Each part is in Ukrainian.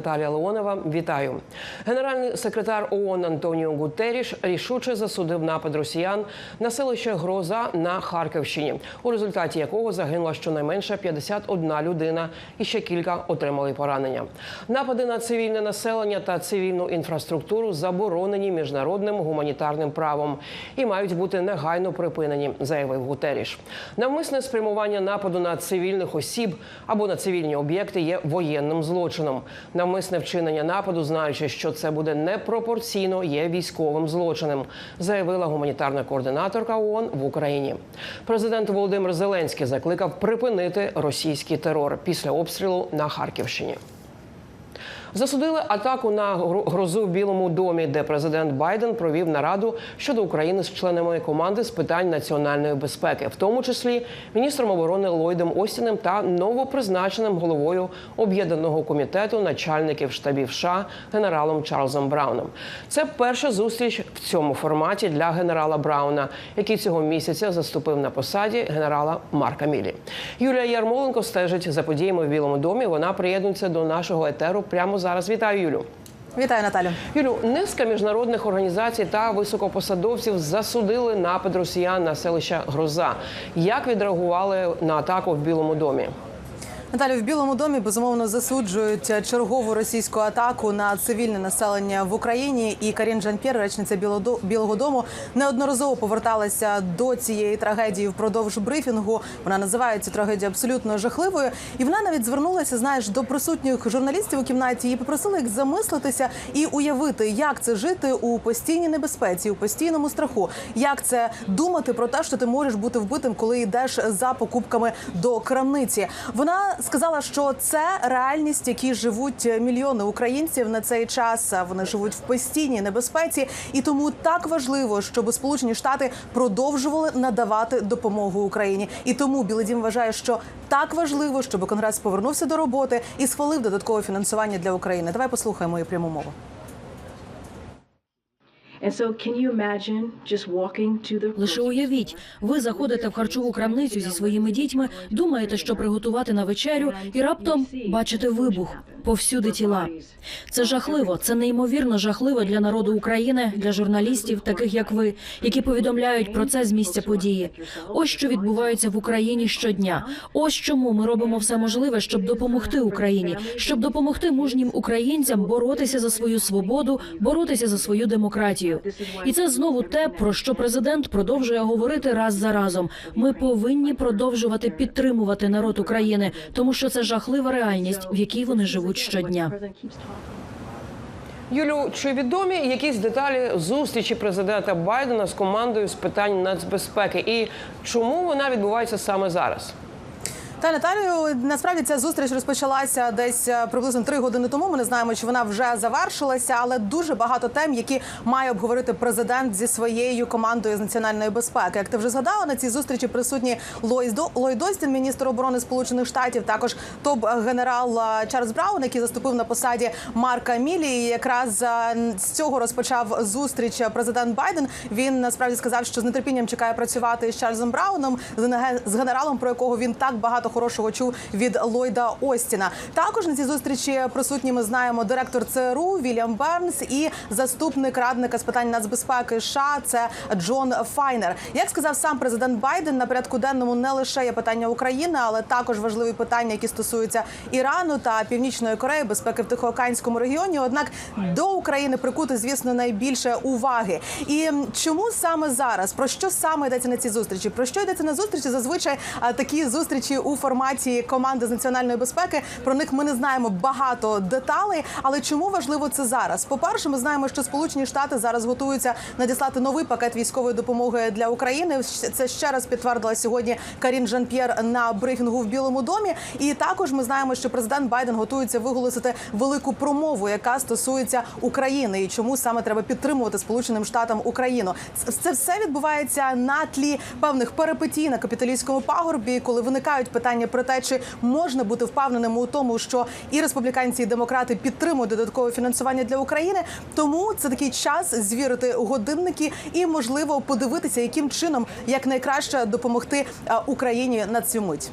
Наталія Леонова, вітаю. Генеральний секретар ООН Антоніо Гутеріш рішуче засудив напад росіян на селище Гроза на Харківщині, у результаті якого загинула щонайменше 51 людина і ще кілька отримали поранення. Напади на цивільне населення та цивільну інфраструктуру заборонені міжнародним гуманітарним правом і мають бути негайно припинені, заявив Гутеріш. Навмисне спрямування нападу на цивільних осіб або на цивільні об'єкти є воєнним злочином. Навмисне вчинення нападу, знаючи, що це буде непропорційно, є військовим злочином, заявила гуманітарна координаторка ООН в Україні. Президент Володимир Зеленський закликав припинити російський терор після обстрілу на Харківщині. Засудили атаку на гро- грозу в Білому домі, де президент Байден провів нараду щодо України з членами команди з питань національної безпеки, в тому числі міністром оборони Ллойдом Остіним та новопризначеним головою об'єднаного комітету начальників штабів США генералом Чарльзом Брауном. Це перша зустріч в цьому форматі для генерала Брауна, який цього місяця заступив на посаді генерала Марка Мілі. Юлія Ярмоленко стежить за подіями в Білому домі. Вона приєднується до нашого етеру прямо зараз. Вітаю, Юлю. Вітаю, Наталю. Юлю, низка міжнародних організацій та високопосадовців засудили напад росіян на селище Гроза. Як відреагували на атаку в Білому домі? Наталю, в Білому домі безумовно засуджують чергову російську атаку на цивільне населення в Україні. І Карін Жан-П'єр, речниця Білого Дому, неодноразово поверталася до цієї трагедії впродовж брифінгу. Вона називає цю трагедію абсолютно жахливою. І вона навіть звернулася, знаєш, до присутніх журналістів у кімнаті і попросила їх замислитися і уявити, як це жити у постійній небезпеці, у постійному страху. Як це думати про те, що ти можеш бути вбитим, коли йдеш за покупками до крамниці? Вона сказала, що це реальність, в якій живуть мільйони українців на цей час. Вони живуть в постійній небезпеці, і тому так важливо, щоб Сполучені Штати продовжували надавати допомогу Україні. І тому Білий Дім вважає, що так важливо, щоб Конгрес повернувся до роботи і схвалив додаткове фінансування для України. Давай послухаємо її пряму мову. Лише уявіть, ви заходите в харчову крамницю зі своїми дітьми, думаєте, що приготувати на вечерю, і раптом бачите вибух повсюди тіла. Це жахливо, це неймовірно жахливо для народу України, для журналістів, таких як ви, які повідомляють про це з місця події. Ось що відбувається в Україні щодня. Ось чому ми робимо все можливе, щоб допомогти Україні, щоб допомогти мужнім українцям боротися за свою свободу, боротися за свою демократію. І це знову те, про що президент продовжує говорити раз за разом. Ми повинні продовжувати підтримувати народ України, тому що це жахлива реальність, в якій вони живуть щодня. Юлю, чи відомі якісь деталі зустрічі президента Байдена з командою з питань нацбезпеки, і чому вона відбувається саме зараз? Та Наталію, насправді ця зустріч розпочалася десь е, приблизно три години тому. Ми не знаємо, чи вона вже завершилася, але дуже багато тем, які має обговорити президент зі своєю командою з національної безпеки. Як ти вже згадала, на цій зустрічі присутні Лойс Остін, міністр оборони Сполучених Штатів, також топ-генерал е, Чарльз Браун, який заступив на посаді Марка Мілі. І якраз е, з цього розпочав зустріч президент Байден. Він насправді сказав, що з нетерпінням чекає працювати з Чарльзом Брауном, з генералом, про якого він так багато хорошого чув від Ллойда Остіна. Також на цій зустрічі присутні ми знаємо директор ЦРУ Вільям Бернс і заступник радника з питань нацбезпеки США це Джон Файнер. Як сказав сам президент Байден, на порядку денному не лише є питання України, але також важливі питання, які стосуються Ірану та Північної Кореї, безпеки в Тихоокеанському регіоні. Однак до України прикути, звісно, найбільше уваги. І чому саме зараз? Про що саме йдеться на цій зустрічі? Про що йдеться на зустрічі? Зазвичай такі зустрічі у форматі команди з національної безпеки. Про них ми не знаємо багато деталей. Але чому важливо це зараз? По перше, ми знаємо, що Сполучені Штати зараз готуються надіслати новий пакет військової допомоги для України. Це ще раз підтвердила сьогодні Карін Жан-П'єр на брифінгу в Білому домі. І також ми знаємо, що президент Байден готується виголосити велику промову, яка стосується України, і чому саме треба підтримувати Сполученим Штатам Україну. Це- все відбувається на тлі певних перипетій на капіталійському пагорбі, коли виникають питання про те, чи можна бути впевненим у тому, що і республіканці, і демократи підтримують додаткове фінансування для України. Тому це такий час звірити годинники і можливо подивитися, яким чином як найкраще допомогти е, Україні на цю мить.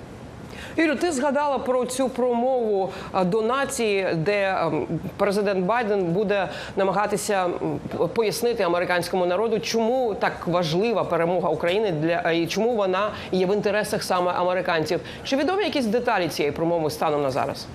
Юрю, ти згадала про цю промову до нації, де ем, президент Байден буде намагатися пояснити американському народу, чому так важлива перемога України для і чому вона є в інтересах саме американців. Чи відомі якісь деталі цієї промови станом на зараз?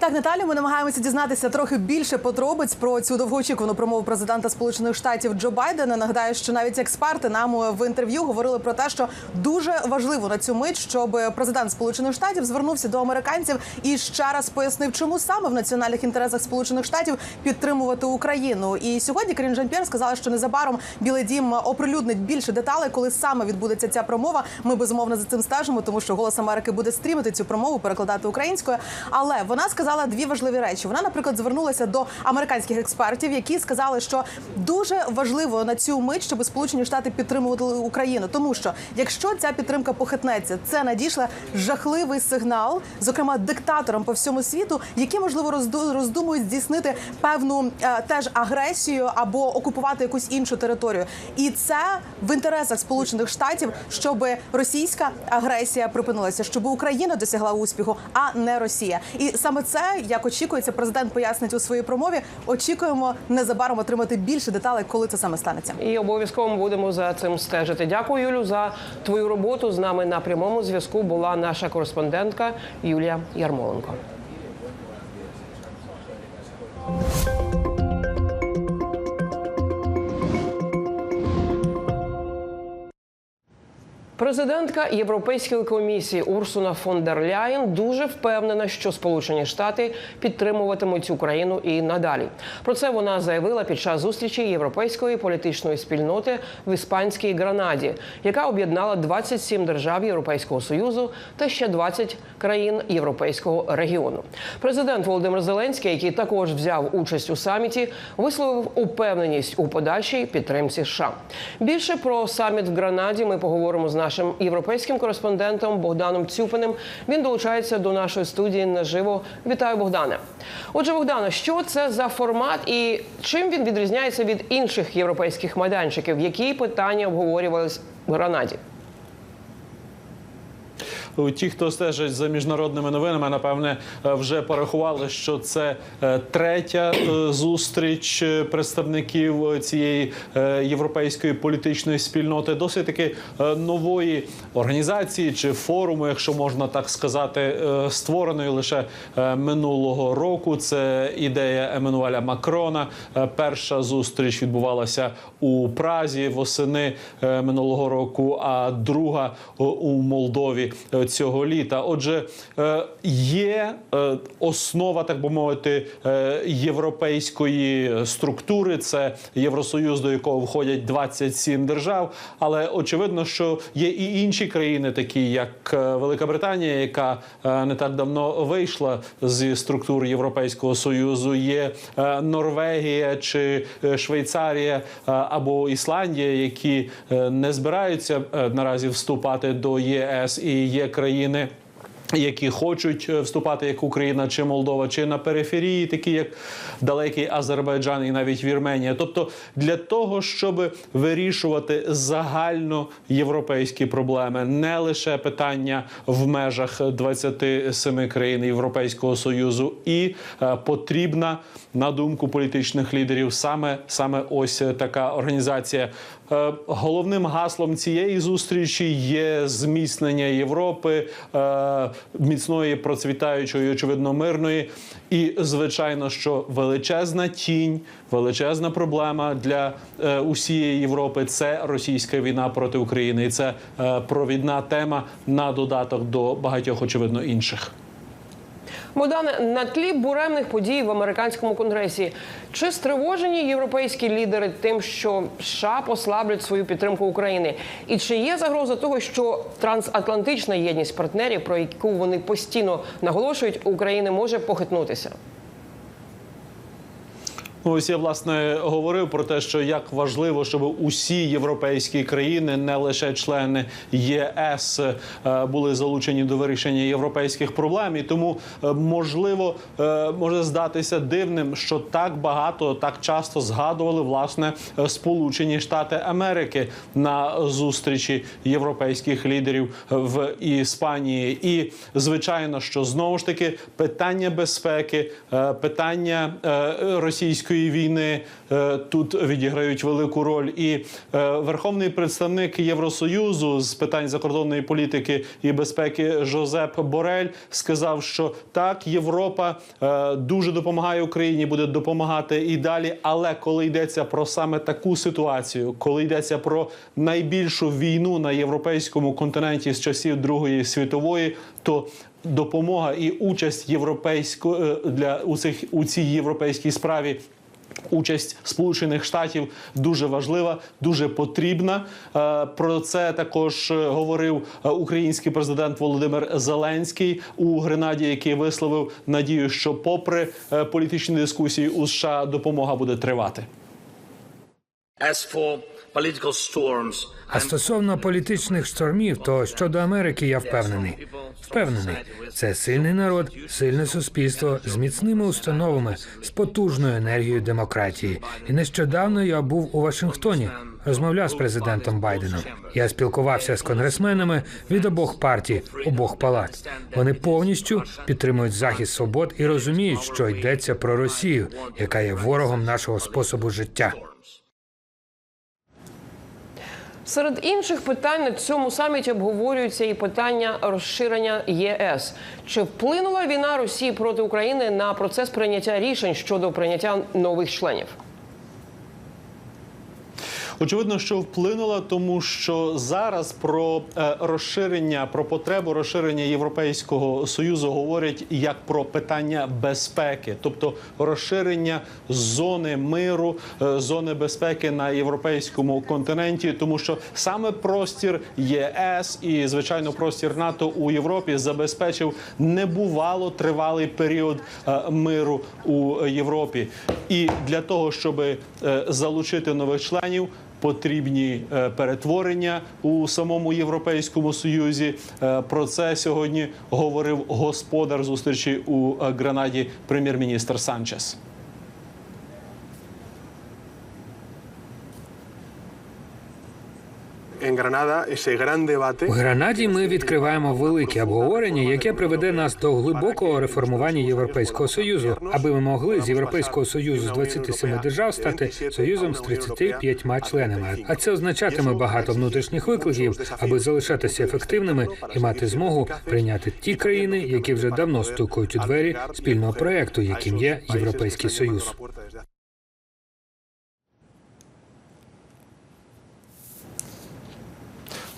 Так, Наталю, ми намагаємося дізнатися трохи більше подробиць про цю довгоочікувану промову президента Сполучених Штатів Джо Байдена. Нагадаю, що навіть експерти нам в інтерв'ю говорили про те, що дуже важливо на цю мить, щоб президент Сполучених Штатів звернувся до американців і ще раз пояснив, чому саме в національних інтересах Сполучених Штатів підтримувати Україну. І сьогодні Карін Жан-П'єр сказала, що незабаром Білий Дім оприлюднить більше деталей, коли саме відбудеться ця промова. Ми безумовно за цим стежимо, тому що голос Америки буде стрімити цю промову, перекладати українською. Але вона сказала дві важливі речі. Вона, наприклад, звернулася до американських експертів, які сказали, що дуже важливо на цю мить, щоб Сполучені Штати підтримували Україну, тому що якщо ця підтримка похитнеться, це надійшла жахливий сигнал, зокрема диктаторам по всьому світу, які можливо розду- роздумують здійснити певну е, теж агресію або окупувати якусь іншу територію. І це в інтересах Сполучених Штатів, щоб російська агресія припинилася, щоб Україна досягла успіху, а не Росія. І саме це, як очікується, президент пояснить у своїй промові. Очікуємо незабаром отримати більше деталей, коли це саме станеться. І обов'язково будемо за цим стежити. Дякую, Юлю, за твою роботу. З нами на прямому зв'язку була наша кореспондентка Юлія Ярмоленко. Президентка Європейської комісії Урсуна фон дер Ляєн дуже впевнена, що Сполучені Штати підтримуватимуть Україну і надалі. Про це вона заявила під час зустрічі європейської політичної спільноти в іспанській Гранаді, яка об'єднала 27 держав Європейського союзу та ще 20 країн Європейського регіону. Президент Володимир Зеленський, який також взяв участь у саміті, висловив упевненість у подальшій підтримці США. Більше про саміт в Гранаді ми поговоримо з нашим європейським кореспондентом Богданом Цюпиним. Він долучається до нашої студії наживо. Вітаю, Богдане. Отже, Богдане, що це за формат і чим він відрізняється від інших європейських майданчиків? Які питання обговорювались в Гранаді? Ті, хто стежить за міжнародними новинами, напевне, е, вже порахували, що це е, третя е, зустріч представників цієї європейської політичної спільноти, досить таки нової організації чи форуму, якщо можна так сказати, створеної лише минулого року. Це ідея Еммануеля Макрона. Перша зустріч відбувалася у Празі восени минулого року, а друга у Молдові цього літа. Отже, е, є е, основа, так би мовити, е, європейської структури. Це Євросоюз, до якого входять 27 держав. Але очевидно, що є і інші країни, такі як Велика Британія, яка не так давно вийшла зі структур Європейського союзу. Є Норвегія чи Швейцарія або Ісландія, які не збираються наразі вступати до ЄС, і є країни. Які хочуть е, вступати як Україна чи Молдова, чи на периферії, такі як далекий Азербайджан і навіть Вірменія. Тобто для того, щоб вирішувати загально європейські проблеми, не лише питання в межах 27 країн Європейського союзу, і е, потрібна на думку політичних лідерів саме саме ось така організація. Е, Головним гаслом цієї зустрічі є зміцнення Європи, е, міцної, процвітаючої, очевидно, мирної. І звичайно, що величезна тінь, величезна проблема для е, усієї Європи це російська війна проти України, і це провідна тема на додаток до багатьох, очевидно, інших. Богдане, на тлі буремних подій в американському конгресі чи стривожені європейські лідери тим, що США послаблять свою підтримку України? І чи є загроза того, що трансатлантична єдність партнерів, про яку вони постійно наголошують, України може похитнутися? Ось я власне говорив про те, що як важливо, щоб усі європейські країни, не лише члени ЄС, е, були залучені до вирішення європейських проблем. І тому е, можливо е, може здатися дивним, що так багато, так часто згадували власне Сполучені Штати Америки на зустрічі європейських лідерів в Іспанії. І звичайно, що знову ж таки питання безпеки, питання е, російської війни е, тут відіграють велику роль. І е, верховний представник Євросоюзу з питань закордонної політики і безпеки Жозеп Борель сказав, що так, Європа е, дуже допомагає Україні, буде допомагати і далі. Але коли йдеться про саме таку ситуацію, коли йдеться про найбільшу війну на європейському континенті з часів Другої світової, то допомога і участь європейської для у цих у цій європейській справі. Участь Сполучених Штатів дуже важлива, дуже потрібна. Е, Про це також е, говорив е, український президент Володимир Зеленський у Гренаді, який висловив надію, що, попри е, політичні дискусії у США, допомога буде тривати. А стосовно політичних штормів, то щодо Америки я впевнений. Впевнений, це сильний народ, сильне суспільство з міцними установами, з потужною енергією демократії. І нещодавно я був у Вашингтоні, розмовляв з президентом Байденом. Я спілкувався з конгресменами від обох партій, обох палат. Вони повністю підтримують захист свобод і розуміють, що йдеться про Росію, яка є ворогом нашого способу життя. Серед інших питань на цьому саміті обговорюються і питання розширення ЄС. Чи вплинула війна Росії проти України на процес прийняття рішень щодо прийняття нових членів? Очевидно, що вплинула, тому що зараз про е, розширення, про потребу розширення Європейського союзу говорять як про питання безпеки, тобто розширення зони миру, е, зони безпеки на європейському континенті, тому що саме простір ЄС і звичайно простір НАТО у Європі забезпечив небувало тривалий період е, миру у Європі. І для того, щоб залучити нових членів потрібні е, перетворення у самому європейському союзі. Е, Про це сьогодні говорив господар зустрічі у е, Гранаді, прем'єр-міністр Санчес. В Гранаді ми відкриваємо велике обговорення, яке приведе нас до глибокого реформування Європейського союзу, аби ми могли з Європейського союзу з 27 держав стати союзом з 35 членами. А це означатиме багато внутрішніх викликів, аби залишатися ефективними і мати змогу прийняти ті країни, які вже давно стукають у двері спільного проекту, яким є Європейський Союз.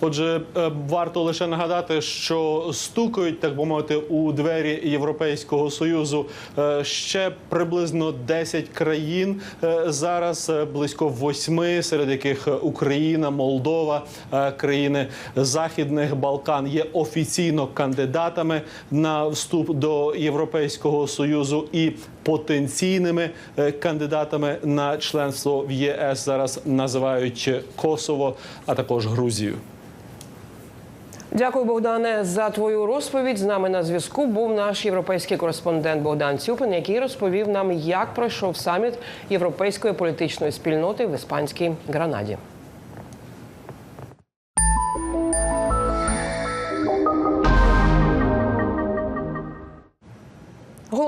Отже, е, варто лише нагадати, що стукають, так би мовити, у двері Європейського союзу е, ще приблизно 10 країн. Е, Зараз близько восьми, серед яких Україна, Молдова, країни Західних Балкан є офіційно кандидатами на вступ до Європейського союзу і потенційними кандидатами на членство в ЄС зараз називають Косово, а також Грузію. Дякую, Богдане, за твою розповідь. З нами на зв'язку був наш європейський кореспондент Богдан Цюпин, який розповів нам, як пройшов саміт європейської політичної спільноти в іспанській Гранаді.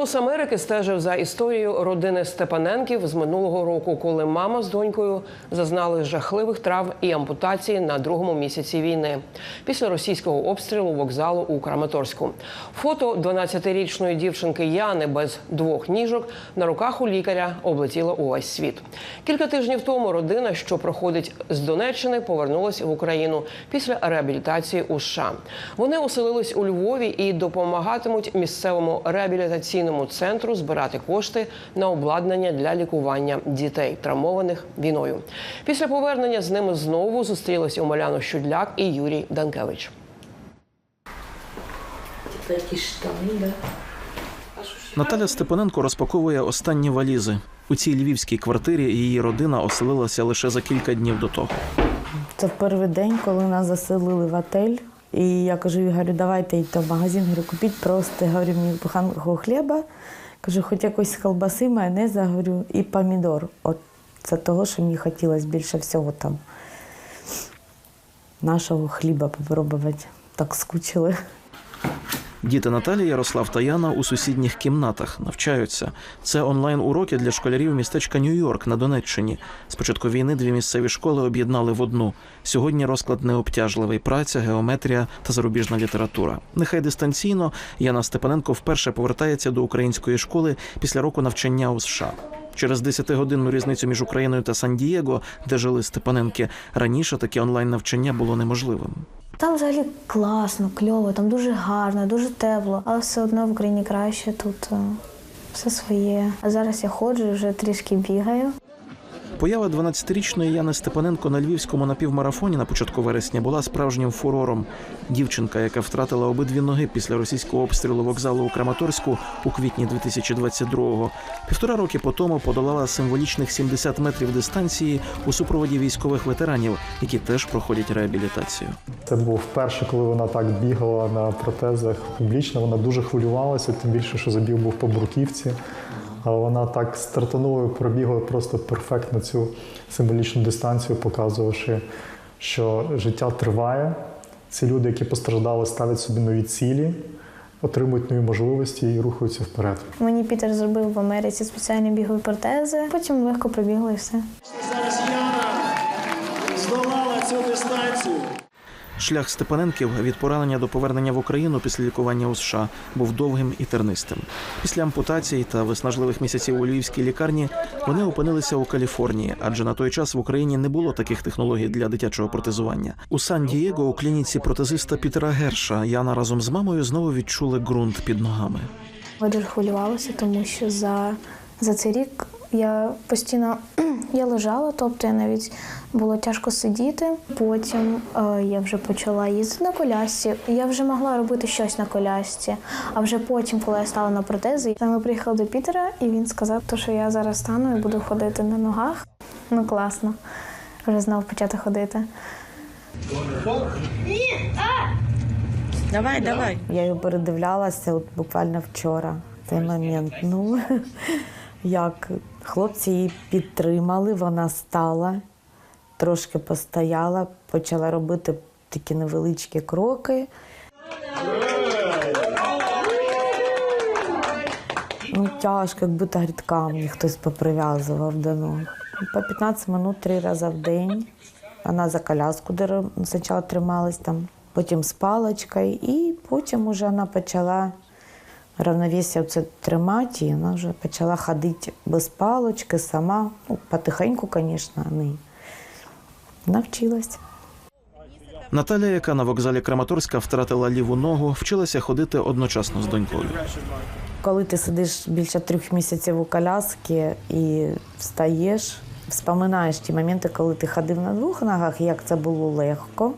Голос Америки стежив за історією родини Степаненків з минулого року, коли мама з донькою зазнали жахливих травм і ампутації на другому місяці війни після російського обстрілу вокзалу у Краматорську. Фото 12-річної дівчинки Яни без двох ніжок на руках у лікаря облетіло увесь світ. Кілька тижнів тому родина, що проходить з Донеччини, повернулася в Україну після реабілітації у США. Вони оселились у Львові і допомагатимуть місцевому реабілітаційному центру збирати кошти на обладнання для лікування дітей, травмованих війною. Після повернення з ними знову зустрілися Омеляна Щудляк і Юрій Данкевич. Наталя Степаненко розпаковує останні валізи. У цій львівській квартирі її родина оселилася лише за кілька днів до того. Це в перший день, коли нас заселили в отель. І я кажу Ігорю, давайте йти в магазин. Говорю, купіть просто говорю, мені буханку хліба. Кажу, хоч якоїсь колбаси, майонеза, говорю, і помідор. От це того, що мені хотілося більше всього там. Нашого хліба попробувати. Так скучили. Діти Наталії, Ярослав та Яна у сусідніх кімнатах навчаються. Це онлайн-уроки для школярів містечка Нью-Йорк на Донеччині. З початку війни дві місцеві школи об'єднали в одну. Сьогодні розклад необтяжливий праця, геометрія та зарубіжна література. Нехай дистанційно Яна Степаненко вперше повертається до української школи після року навчання у США. Через 10-годинну різницю між Україною та Сан-Дієго, де жили Степаненки, раніше таке онлайн навчання було неможливим. Там взагалі класно, кльово, там дуже гарно, дуже тепло, але все одно в Україні краще тут е, все своє. А зараз я ходжу, вже трішки бігаю. Поява 12-річної Яни Степаненко на львівському напівмарафоні на початку вересня була справжнім фурором. Дівчинка, яка втратила обидві ноги після російського обстрілу вокзалу у Краматорську у квітні 2022-го, півтора роки по тому подолала символічних 70 метрів дистанції у супроводі військових ветеранів, які теж проходять реабілітацію. Це було вперше, коли вона так бігала на протезах публічно. Вона дуже хвилювалася, тим більше, що забіг був по бруківці. Але вона так стартанула і пробігла просто перфектно цю символічну дистанцію, показувавши, що життя триває. Ці люди, які постраждали, ставлять собі нові цілі, отримують нові можливості і рухаються вперед. Мені Пітер зробив в Америці спеціальні бігові протези, потім легко пробігла і все. Зараз Яна здолала цю дистанцію. Шлях Степаненків від поранення до повернення в Україну після лікування у США був довгим і тернистим. Після ампутацій та виснажливих місяців у львівській лікарні вони опинилися у Каліфорнії, адже на той час в Україні не було таких технологій для дитячого протезування. У Сан-Дієго у клініці протезиста Пітера Герша Яна разом з мамою знову відчули ґрунт під ногами. Я дуже хвилювалася, тому що за, за цей рік я постійно я лежала, тобто я навіть було тяжко сидіти. Потім е, я вже почала їздити на колясці. Я вже могла робити щось на колясці. А вже потім, коли я стала на протези, ми приїхали до Пітера, і він сказав, що я зараз стану і буду ходити на ногах. Ну класно, вже знов почати ходити. Давай, давай. Я його передивлялася от буквально вчора. Цей момент. Ну як хлопці її підтримали, вона стала, трошки постояла, почала робити такі невеличкі кроки. Ну, тяжко, як будто грідка мені хтось поприв'язував до ног. По 15 минут три рази в день. Вона за коляску спочатку трималась там, потім з паличкою, і потім вже вона почала равновесие це тримати, і вона вже почала ходити без палички сама. Ну, потихеньку, звісно, не навчилась. Наталя, яка на вокзалі Краматорська втратила ліву ногу, вчилася ходити одночасно з донькою. Коли ти сидиш більше трьох місяців у коляскі і встаєш, вспоминаєш ті моменти, коли ти ходив на двох ногах, як це було легко.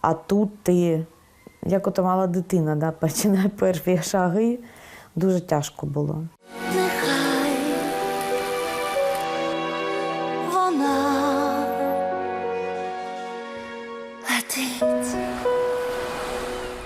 А тут ти, як ото мала дитина, да, починає перші шаги, дуже тяжко було. Нехай вона летить.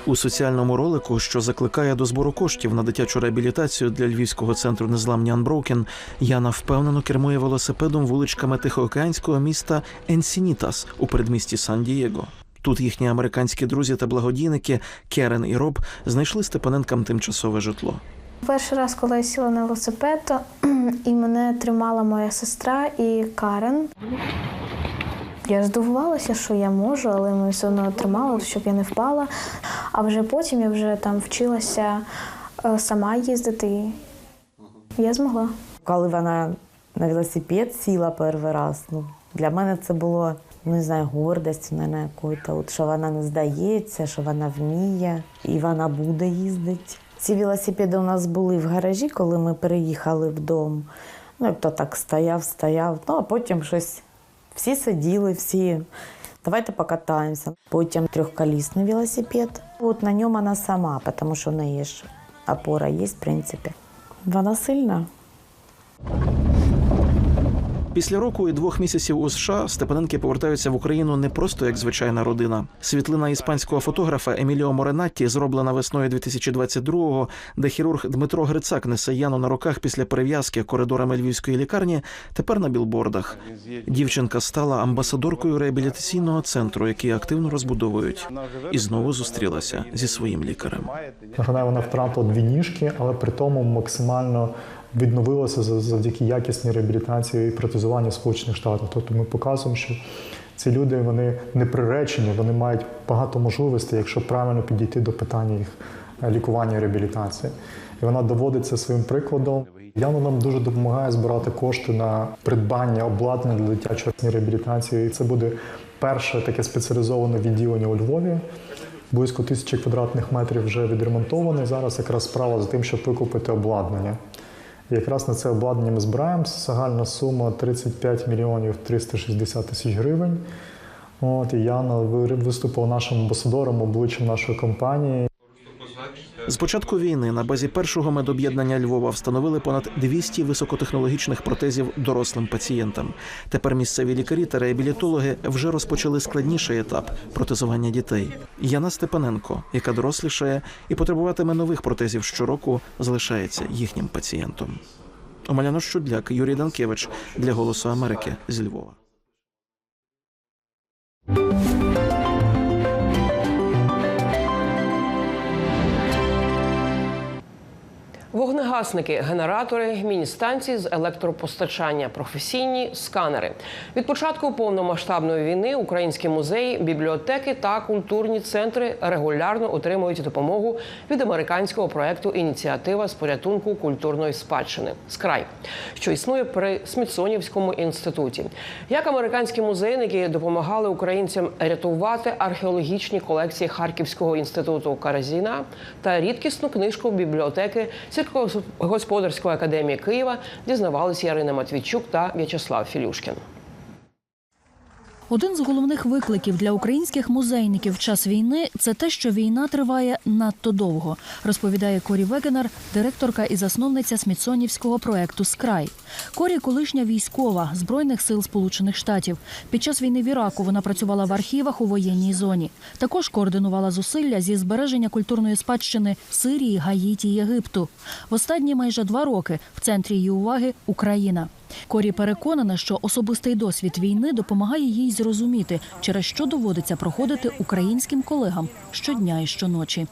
У соціальному ролику, що закликає до збору коштів на дитячу реабілітацію для львівського центру незламні Unbroken, Яна впевнено кермує велосипедом вуличками тихоокеанського міста Енсінітас у передмісті Сан-Дієго. Тут їхні американські друзі та благодійники Керен і Роб знайшли Степаненкам тимчасове житло. Перший раз, коли я сіла на велосипед, то, і мене тримала моя сестра і Карен. Я здивувалася, що я можу, але мене все одно тримала, щоб я не впала. А вже потім я вже там вчилася е, сама їздити. І я змогла. Коли вона на велосипед сіла перший раз, ну, для мене це було не знаю, гордість на якої от, що вона не здається, що вона вміє і вона буде їздити. Ці велосипеди у нас були в гаражі, коли ми переїхали в дом. Ну, хто так стояв, стояв. Ну, а потім щось всі сиділи, всі. Давайте покатаємося. Потім трьохколісний велосипед. От на ньому вона сама, тому що в неї ж опора є, в принципі. Вона сильна. Після року і двох місяців у США Степаненки повертаються в Україну не просто як звичайна родина. Світлина іспанського фотографа Еміліо Моренатті, зроблена весною 2022-го, де хірург Дмитро Грицак несе Яну на руках після перев'язки коридорами львівської лікарні, тепер на білбордах. Дівчинка стала амбасадоркою реабілітаційного центру, який активно розбудовують, і знову зустрілася зі своїм лікарем. Нагадаю, вона втратила дві ніжки, але при тому максимально відновилася за- завдяки якісній реабілітації і протезуванню Сполучених Штатах. Тобто ми показуємо, що ці люди вони не приречені, вони мають багато можливостей, якщо правильно підійти до питання їх е, лікування і реабілітації. І вона доводить це своїм прикладом. Яна нам дуже допомагає збирати кошти на придбання обладнання для дитячої реабілітації. І це буде перше таке спеціалізоване відділення у Львові. Близько тисячі квадратних метрів вже відремонтований. Зараз якраз справа за тим, щоб викупити обладнання. Якраз на це обладнання ми збираємо. Загальна сума 35 мільйонів 360 тисяч гривень. От, і Яна ви- виступила нашим амбасадором, обличчям нашої компанії. З початку війни на базі першого медоб'єднання Львова встановили понад 200 високотехнологічних протезів дорослим пацієнтам. Тепер місцеві лікарі та реабілітологи вже розпочали складніший етап протезування дітей. Яна Степаненко, яка дорослішає і потребуватиме нових протезів щороку, залишається їхнім пацієнтом. Омеляно Щудляк, Юрій Данкевич для Голосу Америки зі Львова. Вогнегасники, генератори, міні-станції з електропостачання, професійні сканери. Від початку повномасштабної війни українські музеї, бібліотеки та культурні центри регулярно отримують допомогу від американського проекту Ініціатива з порятунку культурної спадщини Скрай, що існує при Смітсонівському інституті. Як американські музейники допомагали українцям рятувати археологічні колекції Харківського інституту Каразіна та рідкісну книжку бібліотеки сільськогосподарської академії Києва, дізнавалися Ярина Матвійчук та В'ячеслав Філюшкін. Один з головних викликів для українських музейників в час війни це те, що війна триває надто довго, розповідає Корі Вегенер, директорка і засновниця смітсонівського проекту Скрай. Корі колишня військова збройних сил Сполучених Штатів. Під час війни в Іраку вона працювала в архівах у воєнній зоні. Також координувала зусилля зі збереження культурної спадщини Сирії, Гаїті, Єгипту. В останні майже два роки в центрі її уваги Україна. Корі переконана, що особистий досвід війни допомагає їй зрозуміти, через що доводиться проходити українським колегам щодня і щоночі.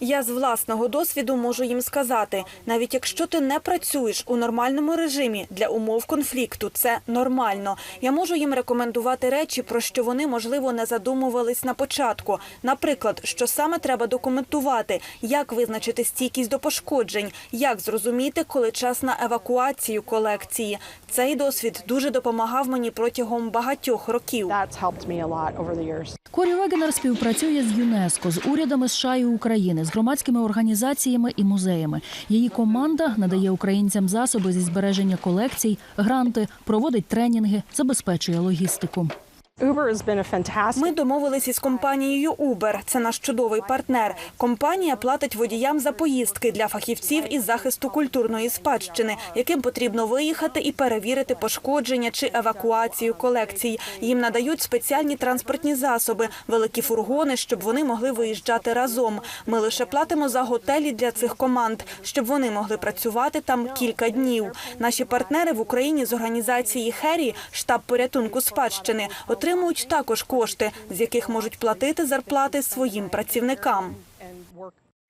Я з власного досвіду можу їм сказати, навіть якщо ти не працюєш у нормальному режимі для умов конфлікту, це нормально. Я можу їм рекомендувати речі, про що вони можливо не задумувались на початку. Наприклад, що саме треба документувати, як визначити стійкість до пошкоджень, як зрозуміти, коли час на евакуацію колекції. Цей досвід дуже допомагав мені протягом багатьох років. Корі Вегенер співпрацює з ЮНЕСКО, з урядами США і України, з громадськими організаціями і музеями. Її команда надає українцям засоби зі збереження колекцій, гранти, проводить тренінги, забезпечує логістику. Ми домовились із компанією Uber. Це наш чудовий партнер. Компанія платить водіям за поїздки для фахівців із захисту культурної спадщини, яким потрібно виїхати і перевірити пошкодження чи евакуацію колекцій. Їм надають спеціальні транспортні засоби, великі фургони, щоб вони могли виїжджати разом. Ми лише платимо за готелі для цих команд, щоб вони могли працювати там кілька днів. Наші партнери в Україні з організації Хері, штаб порятунку спадщини, отримують також кошти, з яких можуть платити зарплати своїм працівникам.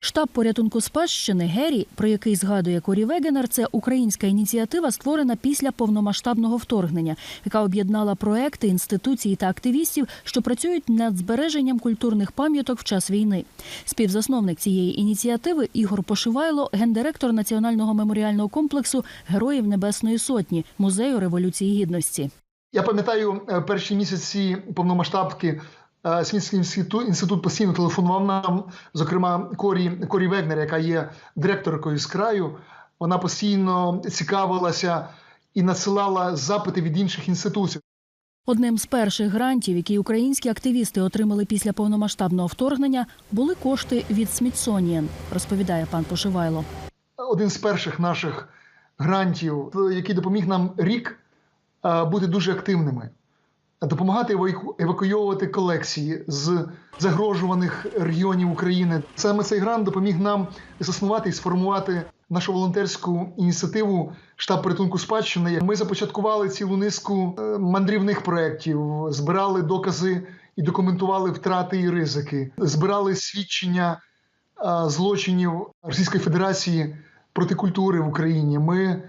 Штаб порятунку спадщини Гері, про який згадує Корі Вегенер, це українська ініціатива, створена після повномасштабного вторгнення, яка об'єднала проекти, інституції та активістів, що працюють над збереженням культурних пам'яток в час війни. Співзасновник цієї ініціативи Ігор Пошивайло, гендиректор національного меморіального комплексу Героїв Небесної Сотні музею революції гідності. Я пам'ятаю е, перші місяці повномасштабки. е, Смітський інститут, інститут постійно телефонував нам, зокрема Корі, Корі Вегнер, яка є директоркою з краю. Вона постійно цікавилася і надсилала запити від інших інституцій. Одним з перших грантів, які українські активісти отримали після повномасштабного вторгнення, були кошти від Смітсонієн, розповідає пан Пошивайло. Один з перших наших грантів, який допоміг нам рік бути дуже активними, допомагати еваку- евакуйовувати колекції з загрожуваних регіонів України. Саме цей грант допоміг нам заснувати і сформувати нашу волонтерську ініціативу штаб порятунку спадщини. Ми започаткували цілу низку е, мандрівних проєктів, збирали докази і документували втрати і ризики, збирали свідчення е, злочинів Російської Федерації проти культури в Україні. Ми е,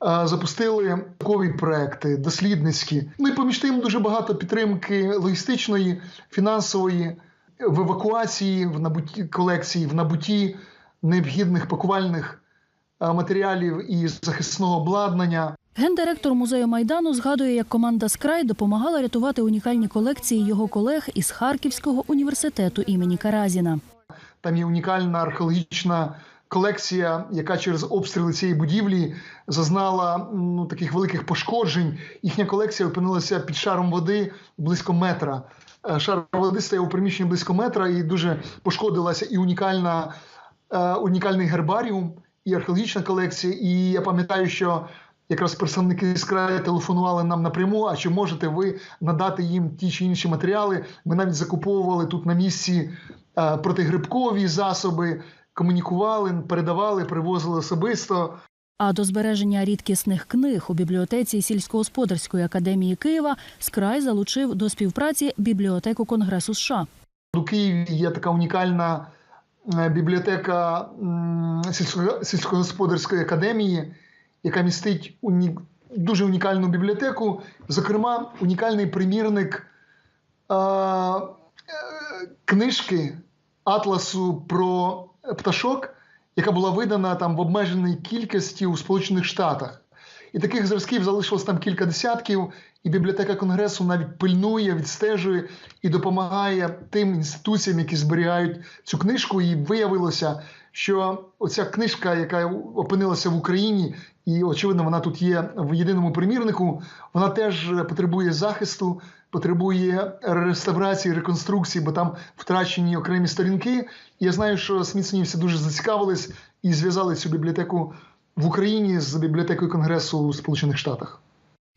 запустили ковід проекти, дослідницькі. Ну і поміж тим дуже багато підтримки логістичної, фінансової, в евакуації, в набутті колекції, в набутті необхідних пакувальних матеріалів і захисного обладнання. Гендиректор музею майдану згадує, як команда Скрай допомагала рятувати унікальні колекції його колег із Харківського університету імені Каразіна. Там є унікальна археологічна колекція, яка через обстріли цієї будівлі зазнала ну, таких великих пошкоджень. Їхня колекція опинилася під шаром води близько метра. Е, Шар води стояв у приміщенні близько метра і дуже пошкодилася і унікальна, е, унікальний гербаріум, і археологічна колекція. І я пам'ятаю, що якраз представники з краю телефонували нам напряму. А чи можете ви надати їм ті чи інші матеріали? Ми навіть закуповували тут на місці е, протигрибкові засоби, комунікували, передавали, привозили особисто. А до збереження рідкісних книг у бібліотеці сільськогосподарської академії Києва Скрай залучив до співпраці бібліотеку Конгресу США. У Києві є така унікальна е, бібліотека сільськогосподарської академії, яка містить уні... дуже унікальну бібліотеку, зокрема, унікальний примірник е, е, книжки Атласу про пташок, яка була видана там в обмеженій кількості у Сполучених Штатах. І таких зразків залишилось там кілька десятків, і бібліотека Конгресу навіть пильнує, відстежує і допомагає тим інституціям, які зберігають цю книжку. І виявилося, що оця книжка, яка опинилася в Україні, і очевидно, вона тут є в єдиному примірнику, вона теж потребує захисту, потребує реставрації, реконструкції, бо там втрачені окремі сторінки. І я знаю, що смітсонівці дуже зацікавились і зв'язали цю бібліотеку в Україні з бібліотекою Конгресу у Сполучених Штатах.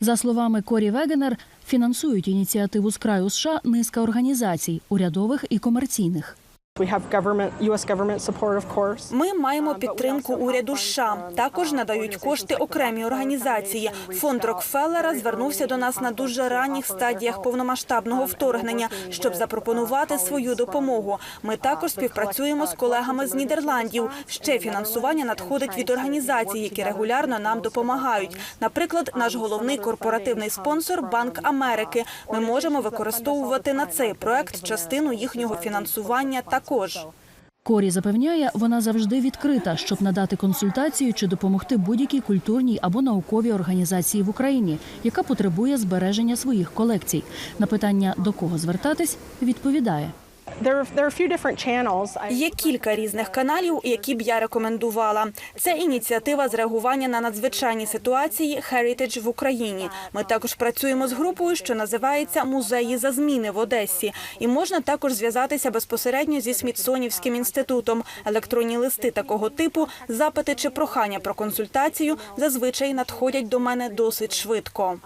За словами Корі Вегенер, фінансують ініціативу з краю США низка організацій урядових і комерційних. Ми маємо підтримку уряду США. Також надають кошти окремі організації. Фонд Рокфеллера звернувся до нас на дуже ранніх стадіях повномасштабного вторгнення, щоб запропонувати свою допомогу. Ми також співпрацюємо з колегами з Нідерландів. Ще фінансування надходить від організацій, які регулярно нам допомагають. Наприклад, наш головний корпоративний спонсор Банк Америки. Ми можемо використовувати на цей проект частину їхнього фінансування також. Корі запевняє, вона завжди відкрита, щоб надати консультацію чи допомогти будь-якій культурній або науковій організації в Україні, яка потребує збереження своїх колекцій. На питання до кого звертатись, відповідає. Є кілька різних каналів, які б я рекомендувала. Це ініціатива з реагування на надзвичайні ситуації Heritage в Україні. Ми також працюємо з групою, що називається Музеї за зміни в Одесі. І можна також зв'язатися безпосередньо зі Смітсонівським інститутом. Електронні листи такого типу, запити чи прохання про консультацію зазвичай надходять до мене досить швидко.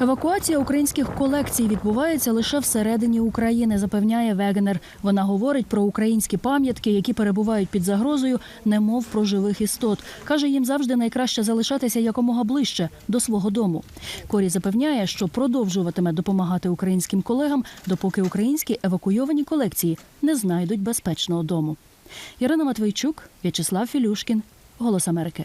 Евакуація українських колекцій відбувається лише всередині України, запевняє Вегенер. Вона говорить про українські пам'ятки, які перебувають під загрозою, немов про живих істот. каже, їм завжди найкраще залишатися якомога ближче до свого дому. Корі запевняє, що продовжуватиме допомагати українським колегам, допоки українські евакуйовані колекції не знайдуть безпечного дому. Ірина Матвійчук, В'ячеслав Філюшкін, Голос Америки.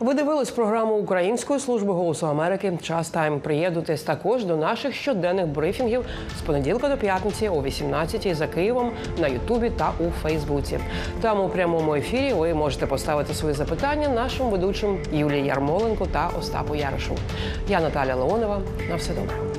Ви дивились програму Української служби голосу Америки. Час тайм. Приєднуйтесь також до наших щоденних брифінгів з понеділка до п'ятниці о 18 за Києвом на Ютубі та у Фейсбуці. Там у прямому ефірі ви можете поставити свої запитання нашим ведучим Юлії Ярмоленко та Остапу Яришу. Я Наталя Леонова. На все добре.